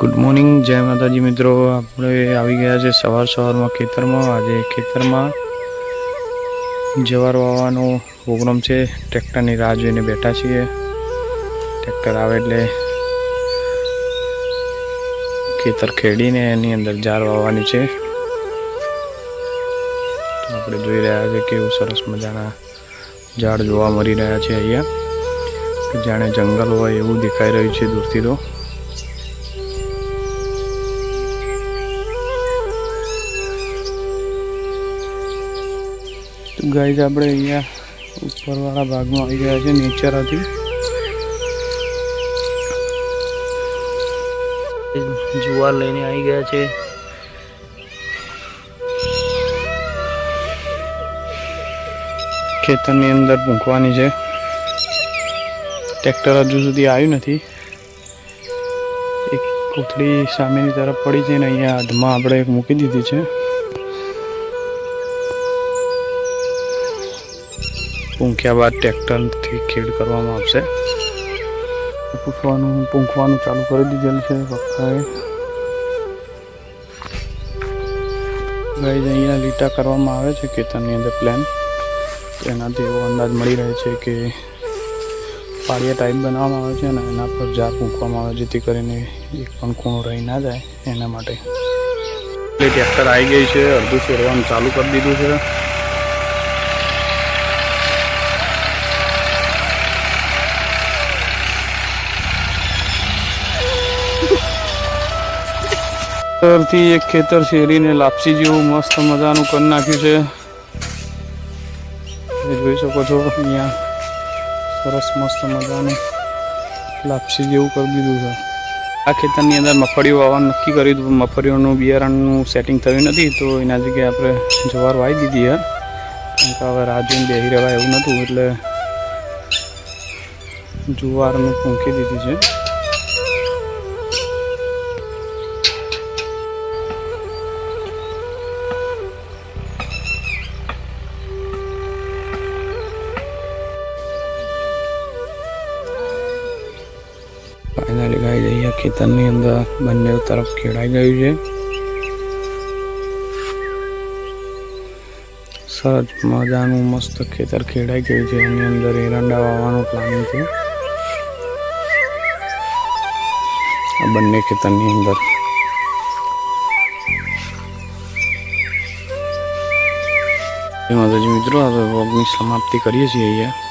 Good morning જય માતાજી મિત્રો. આપણે આવી ગયા છે સવાર સવારમાં ખેતરમાં. આજે ખેતરમાં જવાર વાવવાનો પ્રોગ્રામ છે. ટ્રેક્ટરની રાહ જોઈને બેઠા છીએ. ટ્રેક્ટર આવે એટલે ખેતર ખેડીને એની અંદર જાર વાવવાની છે. આપણે જોઈ રહ્યા છે કેવું સરસ મજાના ઝાડ જોવા મળી રહ્યા છે અહીંયા. જાણે જંગલ હોય એવું દેખાઈ રહ્યું છે દૂરથી તો. તો ગાઈઝ આપણે અહીંયા ઉપરવાળા ભાગમાં આવી ગયા છે, નેચરાથી. જુવાર લઈને આવી ગયા છે. ખેતરની અંદર મૂકવાની છે. ટ્રેક્ટર હજુ સુધી આવ્યું નથી. એક કોથળી સામેની તરફ પડી છે ને અહીંયા હાથમાં આપણે એક મૂકી દીધી છે. પૂંખ્યા બાદ ટ્રેક્ટરથી ખેડ કરવામાં આવશે. પૂછવાનું પૂંખવાનું ચાલુ કરી દીધેલ છે પપ્પાએ. ગાઈઝ, અહીંયા લીટા કરવામાં આવે છે ખેતરની અંદર પ્લાન એનાથી એવો અંદાજ મળી રહે છે કે પાળિયા ટાઈપ બનાવવામાં આવે છે અને એના પર ઝાર મૂકવામાં આવે, જેથી કરીને એક પણ ખૂણો રહી ના જાય એના માટે. ટ્રેક્ટર આવી ગઈ છે, અડધું ફેરવાનું ચાલુ કરી દીધું છે. ખેતરથી એક ખેતર શેરીને લાપસી જેવું મસ્ત મજાનું કરી નાખ્યું છે. જોઈ શકો છો, અહીંયા સરસ મસ્ત મજાનું લાપસી જેવું કરી દીધું છે. આ ખેતરની અંદર મગફળીઓ વાવવાનું નક્કી કર્યું હતું મફળીઓનું બિયારણનું સેટિંગ થયું નથી, તો એના જગ્યાએ આપણે જવાર વાવી દીધી હે કારણ કે હવે રાહ જોઈને બેસી રહેવાય એવું નહોતું, એટલે જુવારનું પૂંખી દીધી છે. ખેતરની અંદર બંને તરફ ખેડાઈ ગયું છે. સરસ મજાનું મસ્ત ખેતર ખેડાઈ ગયું છે. એની અંદર એરંડા વાવવાનું પ્લાનિંગ છે. આ બંને ખેતરની અંદર. માતાજી મિત્રો આપણે વોગની સમાપ્તિ કરીએ છીએ અહીંયા.